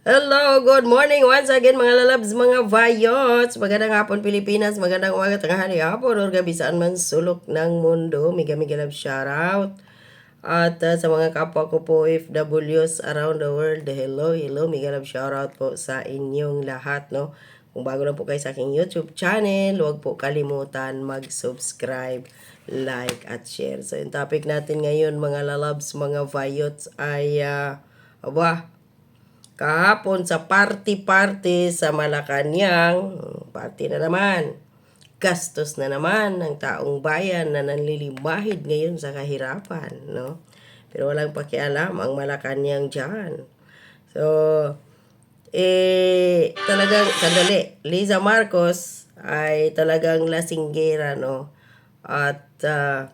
Hello, good morning once again mga lalabs, mga vayots. Magandang hapon Pilipinas, magandang umaga, tanghali, hapon, or gabi saan man sulok ng mundo. Miga miga love shoutout. At uh, sa mga kapwa ko po FWs around the world, hello, hello, miga love shoutout po sa inyong lahat, no? Kung bago lang po kayo sa aking YouTube channel, huwag po kalimutan mag-subscribe, like, at share. So, yung topic natin ngayon, mga lalabs, mga vayots, ay, uh, aba, Kahapon sa party-party sa Malacanang, party na naman. Gastos na naman ng taong bayan na nanlilimahid ngayon sa kahirapan, no? Pero walang pakialam ang Malacanang dyan. So, eh, talagang, sandali, Liza Marcos ay talagang lasinggera, no? At, ah,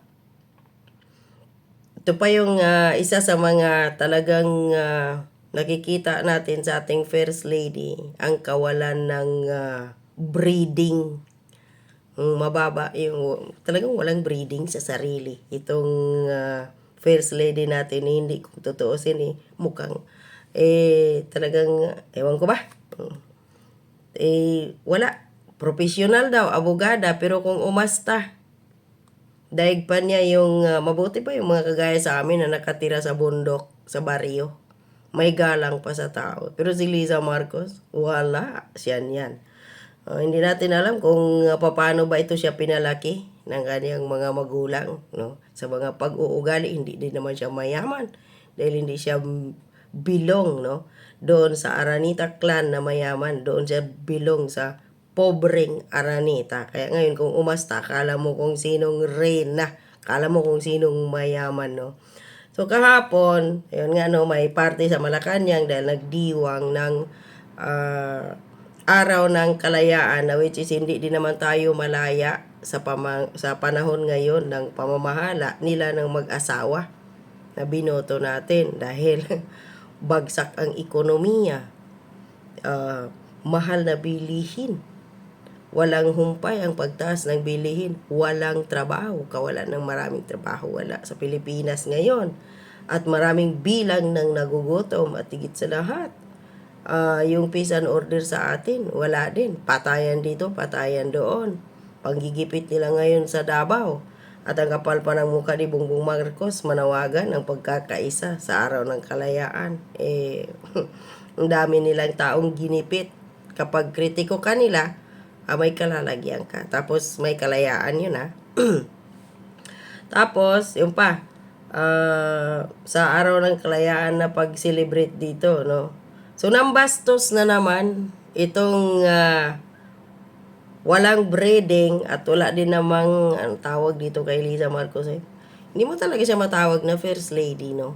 ito pa yung ah, isa sa mga talagang ah, nakikita natin sa ating First Lady, ang kawalan ng ah, breeding. Mababa, yung talagang walang breeding sa sarili. Itong ah, First Lady natin, eh, hindi kung totoosin eh, mukhang, eh, talagang, ewan ko ba, eh, wala. Professional daw, abogada, pero kung umasta, Daig pa niya yung ah, mabuti pa yung mga kagaya sa amin na nakatira sa bundok, sa baryo. May galang pa sa tao. Pero si Liza Marcos, wala. Siya yan. Ah, hindi natin alam kung uh, paano ba ito siya pinalaki ng kanyang mga magulang. No? Sa mga pag-uugali, hindi din naman siya mayaman. Dahil hindi siya bilong no? doon sa Aranita clan na mayaman. Doon siya bilong sa pobreng Aranita. Kaya ngayon kung umasta, kala mo kung sinong reyna, kala mo kung sinong mayaman, no? So kahapon, ayun nga no, may party sa Malacanang dahil nagdiwang ng ah, araw ng kalayaan na which is hindi din naman tayo malaya sa pama- sa panahon ngayon ng pamamahala nila ng mag-asawa na binoto natin dahil bagsak ang ekonomiya, ah, mahal na bilihin, Walang humpay ang pagtaas ng bilihin. Walang trabaho. Kawalan ng maraming trabaho. Wala sa Pilipinas ngayon. At maraming bilang ng nagugutom at higit sa lahat. ah, yung peace and order sa atin, wala din. Patayan dito, patayan doon. Panggigipit nila ngayon sa Davao. At ang kapal pa ng mukha ni Bongbong Marcos, manawagan ng pagkakaisa sa araw ng kalayaan. Eh, ang dami nilang taong ginipit. Kapag kritiko kanila, ah, may kalalagyan ka. Tapos may kalayaan yun ha. Tapos, yung pa, ah, sa araw ng kalayaan na pag-celebrate dito, no? So, nambastos na naman itong ah, walang breeding at wala din namang ang tawag dito kay Lisa Marcos eh. Hindi mo talaga siya matawag na first lady, no?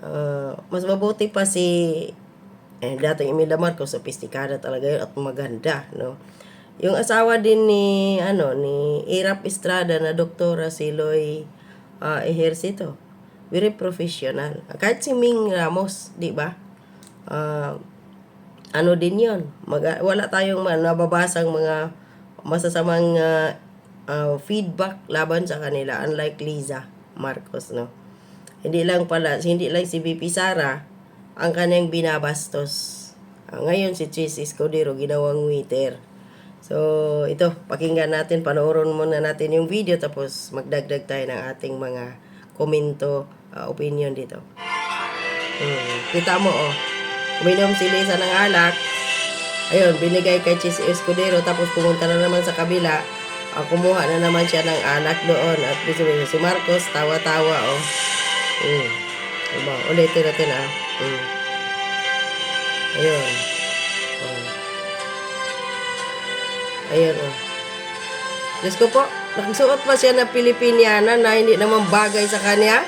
Ah, mas mabuti pa si eh, dating Imelda Marcos, sophisticada talaga yun at maganda, no? Yung asawa din ni, ano, ni Irap Estrada na doktora si Loy uh, Ejercito. Very professional. Kahit si Ming Ramos, di ba? Ah, ano din yon Mag- wala tayong ma- nababasang mga masasamang ah, ah, feedback laban sa kanila unlike Liza Marcos no hindi lang pala hindi lang si VP Sara ang kanyang binabastos Ah, ngayon si Chis Escudero ginawang waiter so ito pakinggan natin panoorin muna natin yung video tapos magdagdag tayo ng ating mga komento ah, opinion dito Hmm, kita mo oh uminom si Lisa ng alak Ayun, binigay kay Chis Escudero tapos pumunta na naman sa kabila. Ah, kumuha na naman siya ng alak doon. At mo, si Marcos, tawa-tawa, oh. Mm. Diba? Ulitin natin, ah. Mm. Ayun. Ayun, oh. Diyos ko po, nakasuot pa siya ng Pilipiniana na hindi naman bagay sa kanya.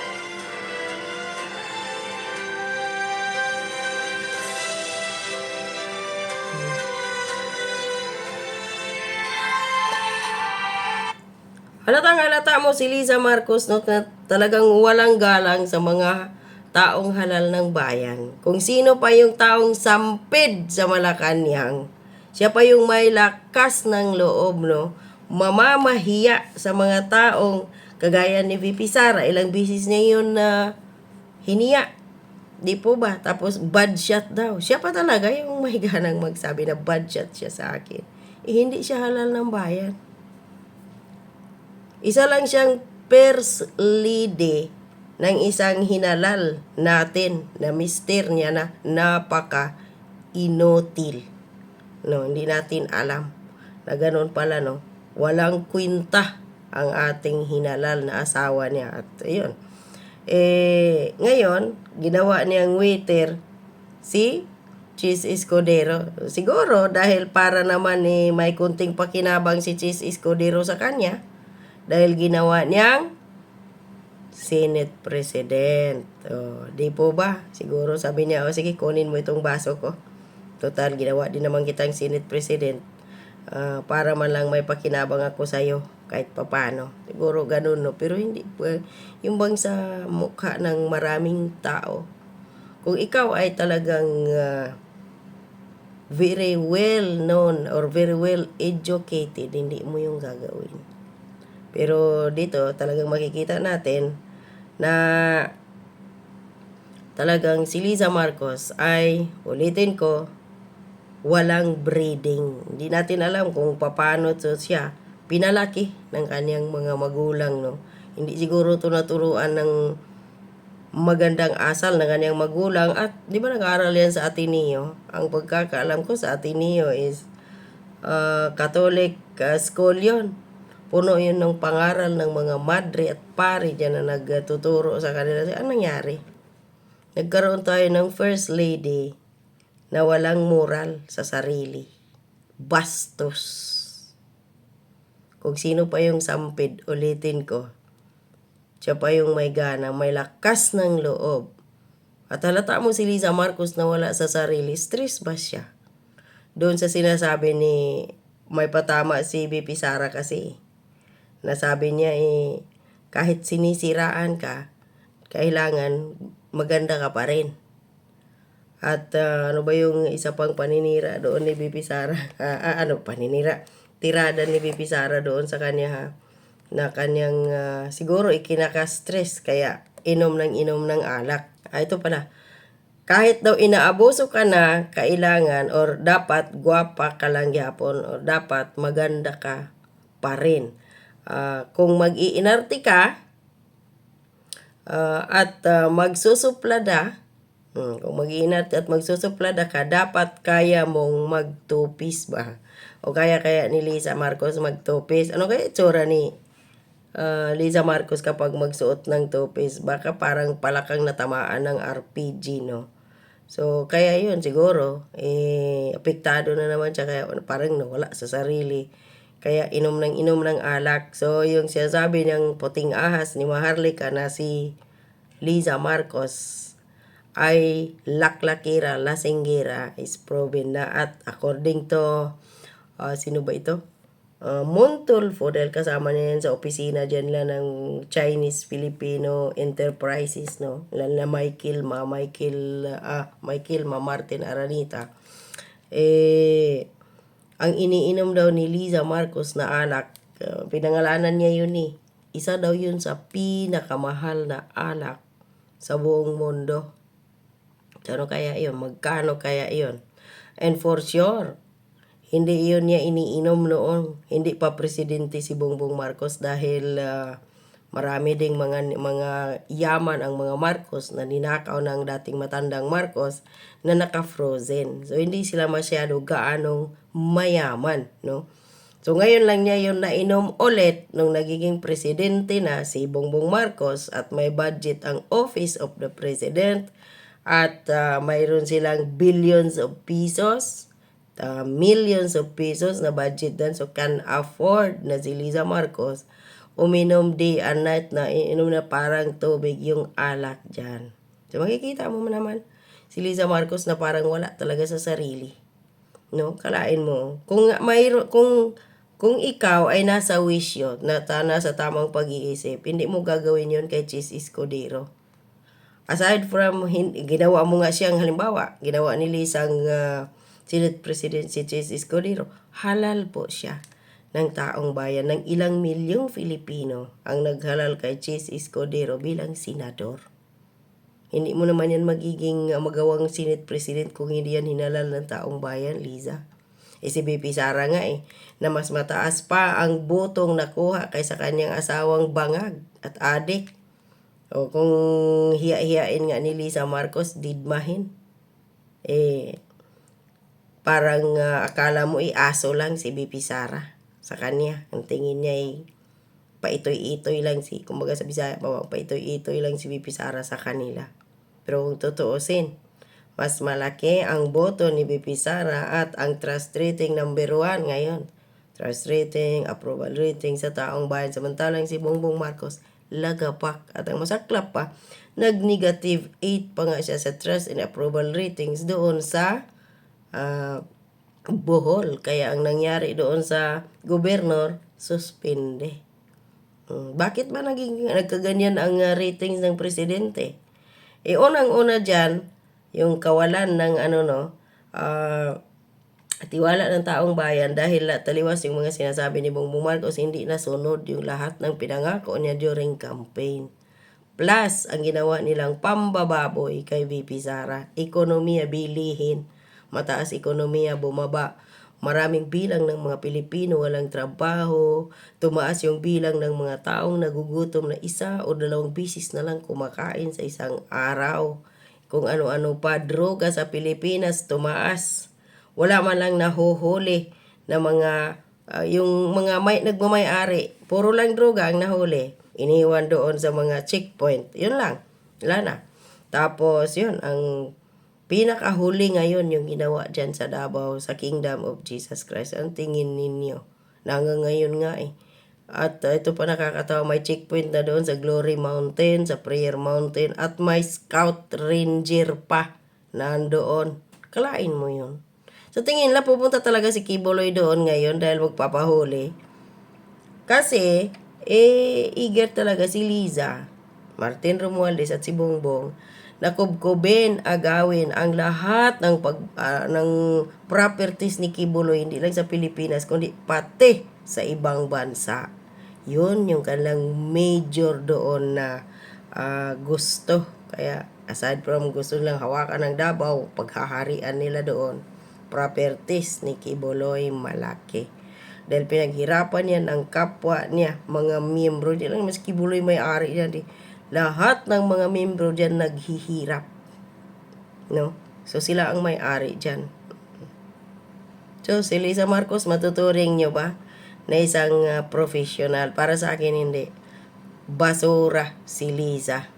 Halatang halata mo si Liza Marcos no, na talagang walang galang sa mga taong halal ng bayan. Kung sino pa yung taong sampid sa Malacanang, siya pa yung may lakas ng loob, no? Mamamahiya sa mga taong kagaya ni VP Sara. Ilang bisis niya yun na hiniya Di po ba? Tapos bad shot daw. Siya pa talaga yung may ganang magsabi na bad shot siya sa akin. Eh, hindi siya halal ng bayan. Isa lang siyang first lady ng isang hinalal natin na mister niya na napaka inutil. No, hindi natin alam na ganun pala no. Walang kwinta ang ating hinalal na asawa niya at ayun. Eh ngayon, ginawa niyang waiter si Cheese Escudero. Siguro dahil para naman eh, may kunting pakinabang si Cheese Escudero sa kanya dahil ginawa niyang Senate President. O, di po ba? Siguro sabi niya, o sige, kunin mo itong baso ko. Total, ginawa din naman kitang Senate President. Ah, para man lang may pakinabang ako sa'yo kahit papano. Siguro ganun, no? Pero hindi po. Yung bang sa mukha ng maraming tao. Kung ikaw ay talagang ah, very well known or very well educated, hindi mo yung gagawin. Pero dito talagang makikita natin na talagang si Liza Marcos ay, ulitin ko, walang breeding. Hindi natin alam kung paano to siya pinalaki ng kanyang mga magulang. No? Hindi siguro to naturuan ng magandang asal ng kanyang magulang at di ba nag-aaral yan sa Ateneo? Ang pagkakaalam ko sa Ateneo is uh, Catholic uh, school yun. Puno yun ng pangaral ng mga madre at pari dyan na nagtuturo sa kanila. Ano nangyari? Nagkaroon tayo ng first lady na walang moral sa sarili. Bastos. Kung sino pa yung sampid, ulitin ko. Siya pa yung may gana, may lakas ng loob. At halata mo si Liza Marcos na wala sa sarili, stress ba siya? Doon sa sinasabi ni may patama si BP Sara kasi nasabi niya eh kahit sinisiraan ka kailangan maganda ka pa rin at ah, ano ba yung isa pang paninira doon ni BP Sara? Ah, ah, ano paninira? Tirada ni BP Sara doon sa kanya ha? Na kanyang ah, siguro ikinaka-stress kaya inom ng inom ng alak. Ah, ito pala. Kahit daw inaabuso ka na, kailangan or dapat gwapa ka lang yapon or dapat maganda ka pa rin. Ah, kung mag-iinarte ka ah, at ah, magsusuplada, hmm, kung mag-iinarte at magsusuplada ka, dapat kaya mong magtupis ba? O kaya kaya ni Lisa Marcos magtupis. Ano kaya itsura ni ah, Liza Marcos kapag magsuot ng tupis? Baka parang palakang natamaan ng RPG, no? So, kaya yun siguro, eh, apektado na naman siya, kaya parang nawala sa sarili. Kaya inom ng inom ng alak. So, yung sinasabi ng puting ahas ni Maharlika na si Liza Marcos ay laklakira, lasingira is proven na at according to, ah, sino ba ito? Uh, Montulfo dahil kasama niya yan sa opisina dyan lang ng Chinese Filipino Enterprises no? Lalo na Michael Ma Michael ah Michael Ma Martin Aranita. Eh ang iniinom daw ni Liza Marcos na alak uh, pinangalanan niya yun eh. Isa daw yun sa pinakamahal na alak sa buong mundo ano kaya yun magkano kaya yun and for sure hindi iyon niya iniinom noon. Hindi pa presidente si Bongbong Marcos dahil ah, marami ding mga mga yaman ang mga Marcos na ninakaw ng dating matandang Marcos na naka-frozen. So hindi sila masyado gaanong mayaman, no? So ngayon lang niya yung nainom ulit nung nagiging presidente na si Bongbong Marcos at may budget ang Office of the President at ah, mayroon silang billions of pesos uh, millions of pesos na budget dan so can afford na si Liza Marcos uminom day and night na inom na parang tubig yung alak dyan. So makikita mo naman si Liza Marcos na parang wala talaga sa sarili. No? Kalain mo. Kung mayro kung kung ikaw ay nasa wisyo, na ta, nasa tamang pag-iisip, hindi mo gagawin yon kay Chis Escudero. Aside from, hin, ginawa mo nga siyang halimbawa, ginawa ni Lisang uh, Senate President si Chis Escudero, halal po siya ng taong bayan ng ilang milyong Filipino ang naghalal kay Chis Escudero bilang senador. Hindi mo naman yan magiging uh, magawang Senate President kung hindi yan hinalal ng taong bayan, Liza. Eh si BP Sara nga eh, na mas mataas pa ang botong nakuha kaysa kanyang asawang bangag at adik. O kung hiya-hiyain nga ni Lisa Marcos, didmahin. Eh, parang ah, akala mo i-aso lang si BP Sara sa kanya. Ang tingin niya ay paitoy-itoy lang si, kumbaga sa Bisaya, pa- paitoy-itoy lang si BP Sara sa kanila. Pero kung tutuusin, mas malaki ang boto ni BP Sara at ang trust rating number one ngayon. Trust rating, approval rating sa taong bayan. Samantalang si Bongbong Marcos, lagapak. At ang masaklap pa, nag-negative 8 pa nga siya sa trust and approval ratings doon sa ah, Bohol. Kaya ang nangyari doon sa gobernur, suspende. Mm, Bakit ba naging nagkaganyan ang ah, ratings ng presidente? Eh, unang-una dyan, yung kawalan ng ano no, ah, tiwala ng taong bayan dahil taliwas yung mga sinasabi ni Bongbong Marcos, hindi nasunod yung lahat ng pinangako niya during campaign. Plus, ang ginawa nilang pambababoy kay VP Sara, ekonomiya bilihin, mataas ekonomiya bumaba, maraming bilang ng mga Pilipino walang trabaho, tumaas yung bilang ng mga taong nagugutom na isa o dalawang bisis na lang kumakain sa isang araw. Kung ano-ano pa, droga sa Pilipinas tumaas. Wala man lang nahuhuli na mga, ah, yung mga may, nagmamayari, puro lang droga ang nahuli. Iniwan doon sa mga checkpoint. Yun lang. Wala na. Tapos, yun, ang pinakahuli ngayon yung ginawa dyan sa Davao, sa Kingdom of Jesus Christ. Ang tingin ninyo? Na hanggang ngayon nga eh. At uh, ito pa nakakatawa, may checkpoint na doon sa Glory Mountain, sa Prayer Mountain, at may Scout Ranger pa nandoon. Kalain mo yun. Sa tingin la pupunta talaga si Kiboloy doon ngayon dahil magpapahuli. Kasi, eh, eager talaga si Liza, Martin Romualdez at si Bongbong na kubkubin, agawin ang lahat ng pag ah, ng properties ni Kibuloy hindi lang sa Pilipinas kundi pati sa ibang bansa. Yun yung kanilang major doon na ah, gusto. Kaya aside from gusto lang hawakan ng Davao, paghaharian nila doon, properties ni Kibuloy malaki. Dahil pinaghirapan yan ang kapwa niya, mga miyembro diyan lang mas Kibuloy may ari yan. Di. Lahat ng mga miyembro diyan naghihirap. No? So sila ang may-ari diyan. So si Lisa Marcos matuturing nyo ba na isang ah, professional? Para sa akin hindi. Basura si Lisa.